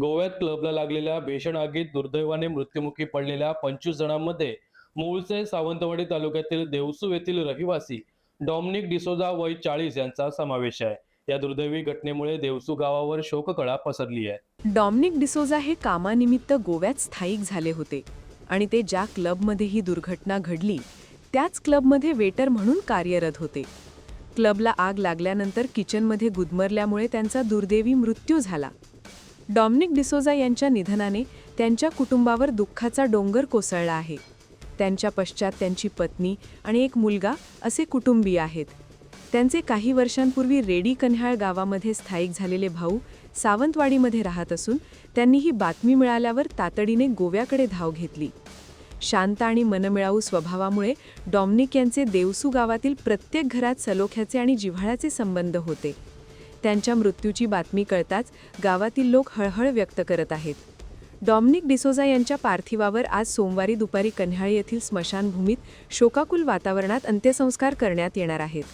गोव्यात क्लबला लागलेल्या भीषण आगीत दुर्दैवाने मृत्युमुखी पडलेल्या पंचवीस जणांमध्ये मूळचे सावंतवाडी तालुक्यातील देवसू येथील रहिवासी डॉमनिक डिसोजा वय चाळीस यांचा समावेश आहे. या दुर्दैवी घटनेमुळे देवसू गावावर शोककळा पसरली आहे. डॉमनिक डिसोजा हे कामानिमित्त गोव्यात स्थायिक झाले होते आणि ते ज्या क्लबमध्ये ही दुर्घटना घडली त्याच क्लबमध्ये वेटर म्हणून कार्यरत होते. क्लबला आग लागल्यानंतर किचनमध्ये गुदमरल्यामुळे त्यांचा दुर्दैवी मृत्यू झाला. डॉमनिक डिसोजा यांच्या निधनाने त्यांच्या कुटुंबावर दुःखाचा डोंगर कोसळला आहे. त्यांच्या पश्चात त्यांची पत्नी आणि एक मुलगा असे कुटुंबीय आहेत. त्यांचे काही वर्षांपूर्वी रेडी कन्हाळ गावामध्ये स्थायिक झालेले भाऊ सावंतवाडीमध्ये राहत असून त्यांनी ही बातमी मिळाल्यावर तातडीने गोव्याकडे धाव घेतली. शांत आणि मनमिळावू स्वभावामुळे डॉमनिक यांचे देवसू गावातील प्रत्येक घरात सलोख्याचे आणि जिव्हाळ्याचे संबंध होते. त्यांच्या मृत्यूची बातमी कळताच गावातील लोक हळहळ व्यक्त करत आहेत. डॉमनिक डिसोजा यांच्या पार्थिवावर आज सोमवारी दुपारी कन्हाळी येथील स्मशानभूमीत शोकाकुल वातावरणात अंत्यसंस्कार करण्यात येणार आहेत.